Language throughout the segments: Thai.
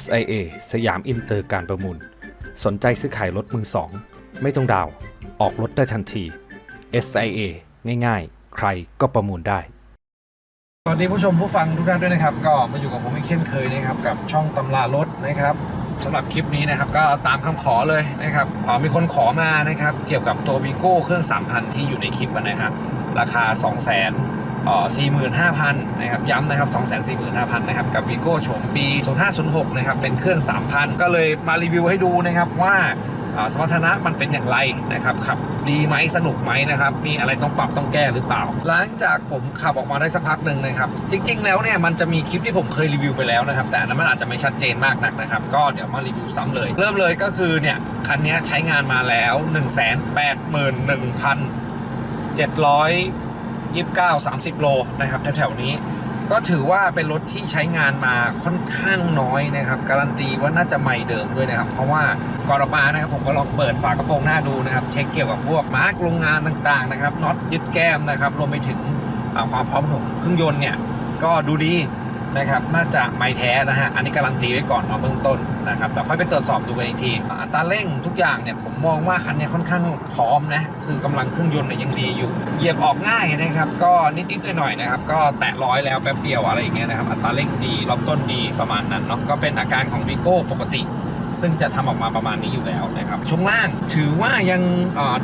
SIA สยามอินเตอร์การประมูล สนใจซื้อขายรถมือสอง ไม่ต้องดาว ออกรถได้ทันที SIA ง่ายๆ ใครก็ประมูลได้ สวัสดีผู้ชมผู้ฟังทุกท่านด้วยนะครับ ก็มาอยู่กับผมอีกเช่นเคยนะครับ กับช่องตำรารถนะครับสำหรับคลิปนี้นะครับก็ตามคำขอเลยนะครับมีคนขอมานะครับ เกี่ยวกับตัววีโก้เครื่อง 3,000 ที่อยู่ในคลิปนะครับราคา 2 0 0 0 0 45,000นะครับย้ำนะครับ245,000นะครับกับวีโก้โฉมปี 0506นะครับเป็นเครื่อง 3,000 ก็เลยมารีวิวให้ดูนะครับว่าสมรรถนะมันเป็นอย่างไรนะครับขับดีไหมสนุกไหมนะครับ มีอะไรต้องปรับต้องแก้หรือเปล่า หลังจากผมขับออกมาได้สักพักหนึ่งนะครับ จริง ๆ แล้วเนี่ยมันจะมีคลิปที่ผมเคยรีวิวไปแล้วนะครับ แต่นั้นมันอาจจะไม่ชัดเจนมากนักนะครับ ก็เดี๋ยวมารีวิวซ้ำเลย เริ่มเลยก็คือเนี่ยคันนี้ใช้งานมาแล้ว 181,700 729 30 โลนะครับแถวๆนี้ ก็ถือว่าเป็นรถที่ใช้งานมาค่อนข้างน้อยนะครับ การันตีว่าน่าจะใหม่เดิมด้วยนะครับ เพราะว่าก่อนออกมานะครับผมก็ลองเปิดฝากระโปรงหน้าดูนะครับ เช็คเกี่ยวกับพวกมาร์กโรงงานต่างๆนะครับน็อตยึดแก้มนะครับรวมไปถึงความพร้อมของเครื่องยนต์เนี่ยก็ดูดี นะครับน่าจะไม่แท้นะฮะอันนี้การันตีไว้ก่อนเนาะเบื้องต้นนะครับแต่ค่อยไปตรวจสอบดูอีกทีอัตราเร่งทุกอย่างเนี่ยผมมองว่าคันนี้ค่อนข้างพร้อมนะคือกำลังเครื่องยนต์เนี่ยยังดีอยู่ เหยียบออกง่ายนะครับก็นิดๆหน่อยๆนะครับก็แตะร้อยแล้วแป๊บเดียวอะไรอย่างเงี้ยนะครับอัตราเร่งดีรอบต้นดีประมาณนั้นเนาะก็เป็นอาการของวีโก้ปกติ ซึ่งจะทำออกมาประมาณนี้อยู่แล้วนะครับช่วงล่างถือว่ายัง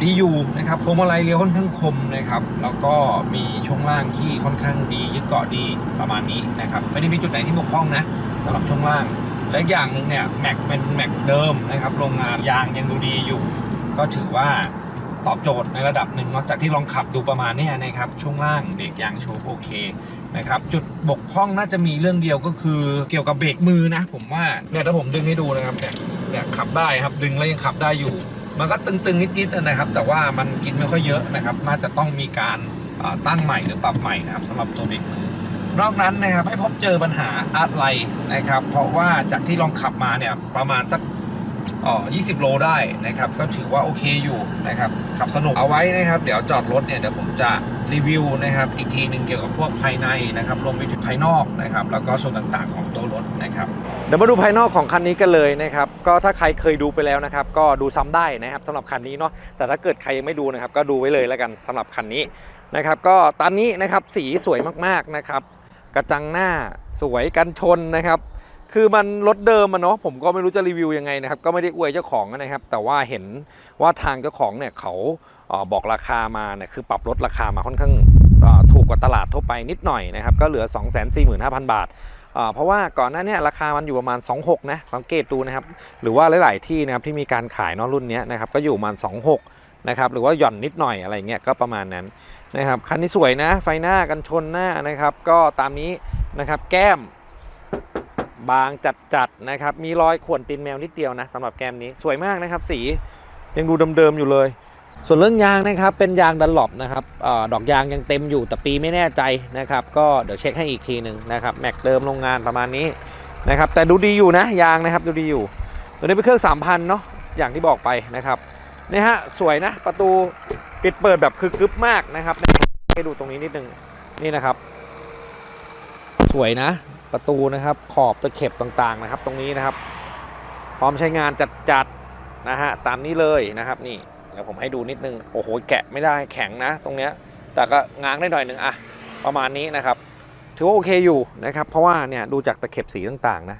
ดีอยู่นะครับพวงมาลัยเลี้ยวค่อนข้างคมนะครับแล้วก็มีช่วงล่างที่ค่อนข้างดียึดเกาะดีประมาณนี้นะครับไม่ได้มีจุดไหนที่บกพร่องนะสำหรับช่วงล่าง และอย่างหนึ่งเนี่ยแม็กเป็นแม็กเดิมนะครับโรงงานยางยังดูดีอยู่ ก็ถือว่าตอบโจทย์ในระดับหนึ่งนอกจากที่ลองขับดูประมาณนี้นะครับช่วงล่างเบรกยางโชว์โอเค นะครับจุดบกพร่องน่าจะมีเรื่องเดียวก็คือเกี่ยวกับเบรกมือนะ ผมว่าเนี่ยถ้าผมดึงให้ดูนะครับเนี่ยเนี่ยขับได้ครับดึงแล้วยังขับได้อยู่ มันก็ตึงๆนิดๆนะครับ แต่ว่ามันกินไม่ค่อยเยอะนะครับ น่าจะต้องมีการตั้งใหม่หรือปรับใหม่นะครับสำหรับตัวเบรกมือนอกนั้นนะครับไม่พบเจอปัญหาอะไรนะครับ เพราะว่าจากที่ลองขับมาเนี่ยประมาณสัก อ๋อ20 โลได้นะครับ ก็ถือว่าโอเคอยู่นะครับ ขับสนุกเอาไว้นะครับ เดี๋ยวจอดรถเนี่ยเดี๋ยวผมจะรีวิวนะครับ อีกทีหนึ่งเกี่ยวกับพวกภายในนะครับ รวมไปถึงภายนอกนะครับ แล้วก็ส่วนต่างๆของตัวรถนะครับ เดี๋ยวมาดูภายนอกของคันนี้กันเลยนะครับ ก็ถ้าใครเคยดูไปแล้วนะครับ ก็ดูซ้ำได้นะครับสำหรับคันนี้เนาะ แต่ถ้าเกิดใครยังไม่ดูนะครับ ก็ดูไว้เลยแล้วกันสำหรับคันนี้นะครับ ก็ตอนนี้นะครับ สีสวยมากๆนะครับ กระจังหน้าสวยกันชนนะครับ คือมันรถเดิมมันเนาะผมก็ไม่รู้จะรีวิวยังไงนะครับ ก็ไม่ได้อวยเจ้าของนะครับ แต่ว่าเห็นว่าทางเจ้าของเนี่ยเขาบอกราคามาเนี่ยคือปรับลดราคามาค่อนข้างถูกกว่าตลาดทั่วไปนิดหน่อยนะครับ ก็เหลือ 245,000 บาทเอ่อเพราะว่าก่อนหน้านี้ราคามันอยู่ประมาณ 26 นะ สังเกตดูนะครับ หรือว่าหลาย ๆ ที่นะครับที่มีการขายเนอะรุ่นนี้นะครับก็อยู่ประมาณ 26 นะครับ หรือว่าหย่อนนิดหน่อยอะไรเงี้ยก็ประมาณนั้นนะครับคันนี้สวยนะ ไฟหน้ากันชนหน้านะครับ ก็ตามนี้นะครับแก้ม บางจัดๆนะครับ มีรอยข่วนตีนแมวนิดเดียวนะสำหรับแก้มนี้สวยมากนะครับ สียังดูเดิมๆอยู่เลย ส่วนเรื่องยางนะครับ เป็นยางดันหลบนะครับออดอกยางยังเต็มอยู่แต่ปีไม่แน่ใจนะครับ ก็เดี๋ยวเช็คให้อีกทีหนึ่งนะครับแม็กเดิมโรงงานประมาณนี้นะครับ แต่ดูดีอยู่นะยางนะครับดูดีอยู่ ตัวนี้เป็นเครื่อง3,000เนาะอย่างที่บอกไปนะครับนี่ฮะสวยนะประตูปิดเปิดแบบคือกึบมากนะครับให้ดูตรงนี้นิดนึงนี่นะครับ สวยนะ ประตูนะครับขอบตะเข็บต่างๆนะครับ ตรงนี้นะครับ พร้อมใช้งานจัดๆนะฮะตามนี้เลยนะครับนี่เดี๋ยวผมให้ดูนิดนึงโอ้โหแกะไม่ได้แข็งนะ ตรงเนี้ยแต่ก็ง้างได้หน่อยหนึ่งอะประมาณนี้นะครับ ถือว่าโอเคอยู่นะครับ เพราะว่าเนี่ยดูจากตะเข็บสีต่างๆนะ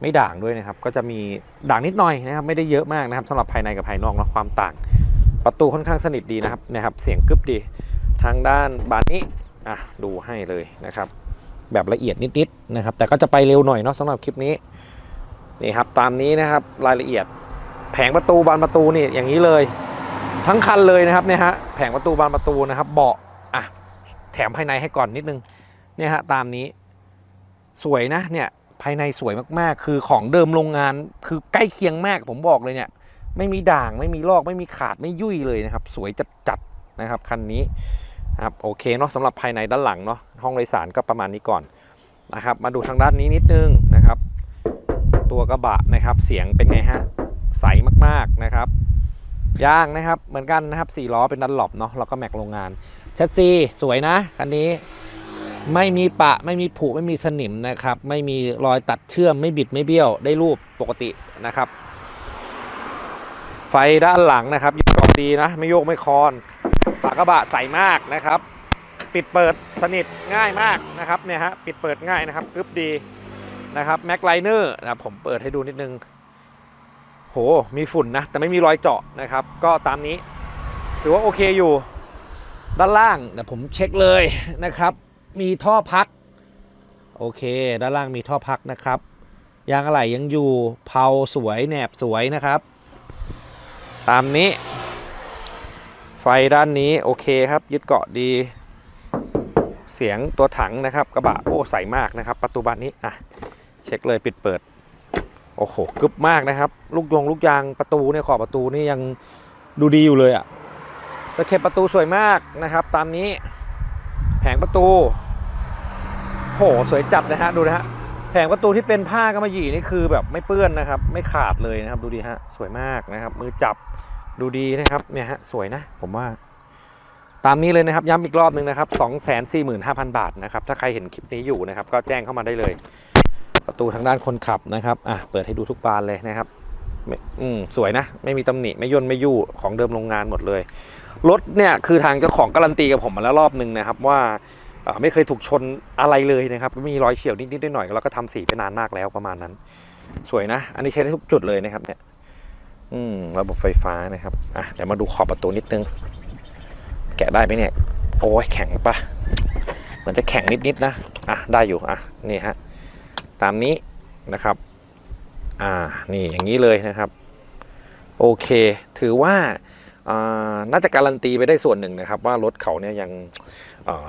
ไม่ด่างด้วยนะครับ ก็จะมีด่างนิดหน่อยนะครับไม่ได้เยอะมากนะครับสำหรับภายในกับภายนอกนะความต่าง ประตูค่อนข้างสนิทดีนะครับนะครับ เสียงกึบดี ทางด้านบานนี้อะดูให้เลยนะครับ แบบละเอียดนิดๆนะครับ แต่ก็จะไปเร็วหน่อยเนาะสำหรับคลิปนี้นี่ครับตามนี้นะครับรายละเอียด แผงประตูบานประตูนี่อย่างนี้เลย ทั้งคันเลยนะครับเนี่ยฮะแผงประตูบานประตูนะครับ เบาะอะแถมภายในให้ก่อนนิดนึงเนี่ยฮะตามนี้สวยนะเนี่ยภายในสวยมากๆ คือของเดิมโรงงานคือใกล้เคียงมากผมบอกเลยเนี่ย ไม่มีด่างไม่มีลอกไม่มีขาดไม่ยุ่ยเลยนะครับ สวยจัดๆนะครับคันนี้ ครับโอเคเนาะสำหรับภายในด้านหลังเนาะห้องโดยสารก็ประมาณนี้ก่อนนะครับมาดูทางด้านนี้นิดนึงนะครับ ตัวกระบะนะครับเสียงเป็นไงฮะใสมากๆนะครับยางนะครับเหมือนกันนะครับสี่ล้อเป็นดันหลบเนาะแล้วก็แม็กโรงงานแชสซีสวยนะคันนี้ไม่มีปะไม่มีผุไม่มีสนิมนะครับไม่มีรอยตัดเชื่อมไม่บิดไม่เบี้ยวได้รูปปกตินะครับ ไฟด้านหลังนะครับยึดเกาะดีนะ ไม่โยกไม่คลอน ฝากระบะใสมากนะครับ ปิดเปิดสนิทง่ายมากนะครับเนี่ยฮะปิดเปิดง่ายนะครับกรึบดีนะครับแม็กไลเนอร์นะครับผมเปิดให้ดูนิดนึงโหมีฝุ่นนะ แต่ไม่มีรอยเจาะนะครับ ก็ตามนี้ ถือว่าโอเคอยู่ ด้านล่างเดี๋ยวผมเช็คเลยนะครับ มีท่อพัก โอเค ด้านล่างมีท่อพักนะครับยางอะไหล่ยังอยู่เพาสวยแหนบสวยนะครับ ตามนี้ ไฟด้านนี้โอเคครับ ยึดเกาะดี เสียงตัวถังนะครับ กระบะโอ้ใสมากนะครับ ประตูบานนี้อะเช็คเลยปิดเปิด โอ้โหกึบมากนะครับ ลูกยงลูกยางประตูเนี่ยขอบประตูนี่ยังดูดีอยู่เลยอะตะเข็บประตูสวยมากนะครับ ตามนี้แผงประตูโหสวยจัดนะฮะดูนะฮะแผงประตูที่เป็นผ้ากำมะหยี่นี่คือแบบไม่เปื้อนนะครับ ไม่ขาดเลยนะครับ ดูดีฮะสวยมากนะครับ มือจับ ดูดีนะครับเนี่ยฮะสวยนะ ผมว่า ตามนี้เลยนะครับ ย้ำอีกรอบหนึ่งนะครับ 245,000 บาทนะครับ ถ้าใครเห็นคลิปนี้อยู่นะครับ ก็แจ้งเข้ามาได้เลย ประตูทางด้านคนขับนะครับอะเปิดให้ดูทุกบานเลยนะครับอืมสวยนะ ไม่มีตำหนิไม่ย่นไม่ยู่ของเดิมโรงงานหมดเลยรถเนี่ยคือทางเจ้าของการันตีกับผมมาแล้วรอบหนึ่งนะครับว่าไม่เคยถูกชนอะไรเลยนะครับมีรอยเฉียวนิดๆหน่อยๆแล้วก็ทำสีไปนานมากแล้วประมาณนั้น สวยนะ อันนี้ใช้ได้ทุกจุดเลยนะครับเนี่ย อืมระบบไฟฟ้านะครับอะเดี๋ยวมาดูขอบประตูนิดนึง แกะได้ไหมเนี่ย โอ้ยแข็งปะเหมือนจะแข็งนิดๆนะอะได้อยู่อะนี่ฮะตามนี้นะครับ อ่านี่อย่างนี้เลยนะครับ โอเค ถือว่าอ่าน่าจะการันตีไปได้ส่วนหนึ่งนะครับ ว่ารถเขาเนี่ยยัง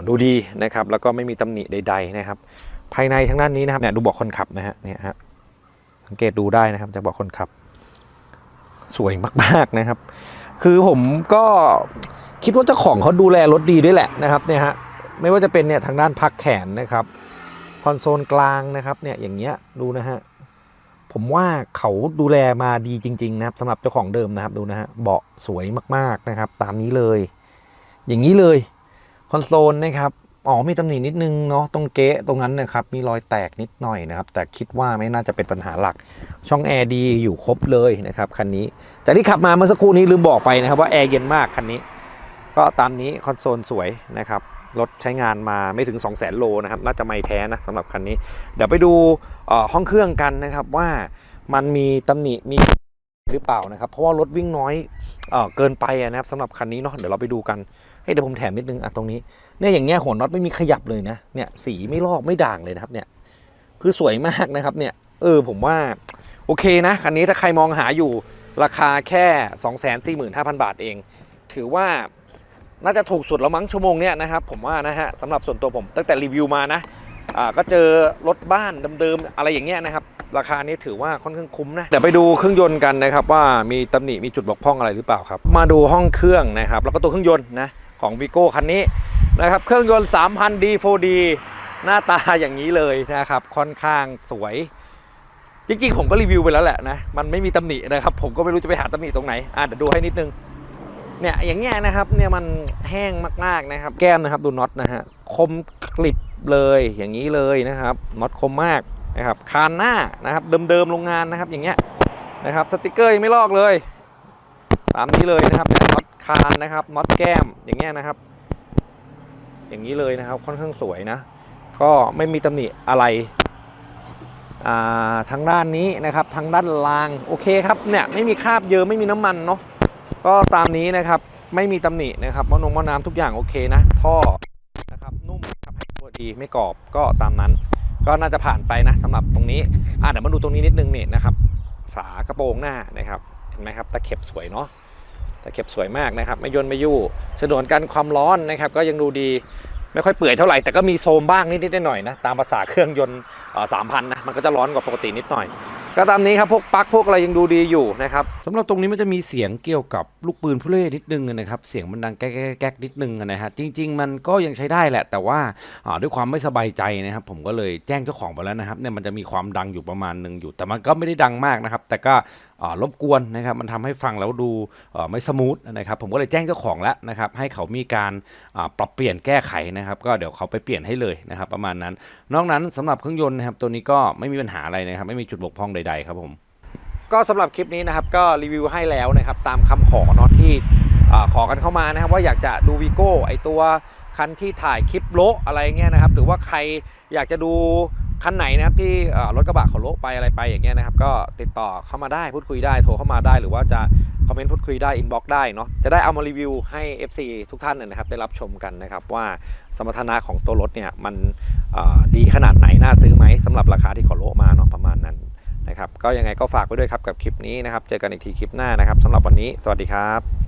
ดูดีนะครับ แล้วก็ไม่มีตำหนิใด ๆนะครับ ภายในทางด้านนี้นะครับเนี่ยดูบอกคนขับนะฮะเนี่ยฮะสังเกตดูได้นะครับจากบอกคนขับ สวยมากๆนะครับ คือผมก็คิดว่าเจ้าของเขาดูแลรถดีด้วยแหละนะครับเนี่ยฮะไม่ว่าจะเป็นเนี่ยทางด้านพักแขนนะครับคอนโซลกลางนะครับเนี่ยอย่างเงี้ยดูนะฮะผมว่าเขาดูแลมาดีจริง ๆ นะครับสำหรับเจ้าของเดิมนะครับดูนะฮะเบาะสวยมากๆนะครับ ตามนี้เลย อย่างนี้เลยคอนโซลนะครับ อ๋อมีตำหนินิดนึงเนาะตรงเก๊ะตรงนั้นนะครับมีรอยแตกนิดหน่อยนะครับ แต่คิดว่าไม่น่าจะเป็นปัญหาหลัก ช่องแอร์ดีอยู่ครบเลยนะครับคันนี้ จากที่ขับมาเมื่อสักครู่นี้ลืมบอกไปนะครับว่าแอร์เย็นมากคันนี้ ก็ตามนี้คอนโซลสวยนะครับรถใช้งานมาไม่ถึง 2 0 0 0 0 0โลนะครับ น่าจะไม่แท้นะสำหรับคันนี้ เดี๋ยวไปดูห้องเครื่องกันนะครับว่ามันมีตำหนิมีหรือเปล่านะครับ เพราะว่ารถวิ่งน้อยเอเกินไปนะครับสำหรับคันนี้เนาะเดี๋ยวเราไปดูกัน ให้ยเดี๋ยวผมแถมนิดนึงอะตรงนี้เนี่ยอย่างเงี้ยหัวน็อตไม่มีขยับเลยนะเนี่ยสีไม่ลอกไม่ด่างเลยนะครับเนี่ยคือสวยมากนะครับเนี่ยเออผมว่าโอเคนะคันนี้ถ้าใครมองหาอยู่ราคาแค่ 245,000 บาทเอง ถือว่าน่าจะถูกสุดแล้วมั้งชั่วโมงเนี้ยนะครับผมว่านะฮะสำหรับส่วนตัวผมตั้งแต่รีวิวมานะอ่าก็เจอรถบ้านเดิมๆอะไรอย่างเงี้ยนะครับราคานี้ถือว่าค่อนข้างคุ้มนะเดี๋ยวไปดูเครื่องยนต์กันนะครับว่ามีตำหนิมีจุดบกพร่องอะไรหรือเปล่าครับ มาดูห้องเครื่องนะครับแล้วก็ตัวเครื่องยนต์นะ ของวิโก้คันนี้นะครับ เครื่องยนต์ 3,000 D4D หน้าตาอย่างนี้เลยนะครับ ค่อนข้างสวย จริงๆ ผมก็รีวิวไปแล้วแหละนะ มันไม่มีตำหนินะครับ ผมก็ไม่รู้จะไปหาตำหนิตรงไหน อะเดี๋ยวดูให้นิดนึง เนี่ยอย่างเงี้ยนะครับเนี่ยมันแห้งมากๆนะครับ แก้มนะครับดูน็อตนะฮะคมกลิบเลยอย่างนี้เลยนะครับน็อตคมมากนะครับคานหน้านะครับเดิมๆโรงงานนะครับอย่างเงี้ยนะครับสติกเกอร์ยังไม่ลอกเลย ตามนี้เลยนะครับเคานนะครับน็อตแก้มอย่างเงี้ยนะครับ อย่างนี้เลยนะครับค่อนข้างสวยนะ ก็ไม่มีตำหนิอะไรอ่าทางด้านนี้นะครับทางด้านล่างโอเคครับเนี่ยไม่มีคราบเยอะไม่มีน้ำมันเนาะก็ตามนี้นะครับไม่มีตำหนินะครับมะนงมะน้ำทุกอย่างโอเคนะท่อนะครับนุ่มนะครับให้ตัวดีไม่กรอบก็ตามนั้น ก็น่าจะผ่านไปนะสำหรับตรงนี้อะเดี๋ยวมาดูตรงนี้นิดนึงนี่นะครับฝากระโปรงหน้านะครับเห็นไหมครับตะเข็บสวยเนาะ ตะเข็บสวยมากนะครับ ไม่ย่นไม่ยู่ฉนวนกันความร้อนนะครับ ก็ยังดูดีไม่ค่อยเปื่อยเท่าไหร่แต่ก็มีโซมบ้างนิดๆหน่อยๆนะตามภาษาเครื่องยนต์สามพันนะมันก็จะร้อนกว่าปกตินิดหน่อย ก็ตามนี้ครับพวกปลั๊กพวกอะไรยังดูดีอยู่นะครับสำหรับตรงนี้มันจะมีเสียงเกี่ยวกับลูกปืนผู้เล่นิดนึงนะครับเสียงมันดังแก๊กแก๊กนิดนึงนะฮะจริง ๆ มันก็ยังใช้ได้แหละ แต่ว่าด้วยความไม่สบายใจนะครับ ผมก็เลยแจ้งเจ้าของไปแล้วนะครับเนี่ยมันจะมีความดังอยู่ประมาณหนึ่งอยู่ แต่มันก็ไม่ได้ดังมากนะครับ แต่ก็รบกวนนะครับมันทำให้ฟังแล้วดูไม่สมูทนะครับผมก็เลยแจ้งเจ้าของแล้วนะครับให้เขามีการปรับเปลี่ยนแก้ไขนะครับก็เดี๋ยวเขาไปเปลี่ยนให้เลยนะครับประมาณนั้น นอกนั้นสำหรับเครื่องยนต์นะครับตัวนี้ก็ไม่มีปัญหาอะไรนะครับไม่มีจุดบกพร่องใดๆครับผมก็สำหรับคลิปนี้นะครับก็รีวิวให้แล้วนะครับตามคำขอเนาะที่ขอกันเข้ามานะครับว่าอยากจะดูวีโก้ไอตัวคันที่ถ่ายคลิปโละอะไรเงี้ยนะครับหรือว่าใครอยากจะดู คันไหนนะครับที่รถกระบะเขาโละไปอะไรไปอย่างเงี้ยนะครับ ก็ติดต่อเข้ามาได้พูดคุยได้โทรเข้ามาได้หรือว่าจะคอมเมนต์พูดคุยได้อินบ็อกได้เนาะจะได้เอามารีวิวให้ FC ทุกท่านนะนะครับ ได้รับชมกันนะครับว่าสมรรถนะของตัวรถเนี่ยมันดีขนาดไหนน่าซื้อไหมสำหรับราคาที่ขาโละมาเนาะประมาณนั้นนะครับก็ยังไงก็ฝากไว้ด้วยครับกับคลิปนี้นะครับ เจอกันอีกทีคลิปหน้านะครับสำหรับวันนี้ สวัสดีครับ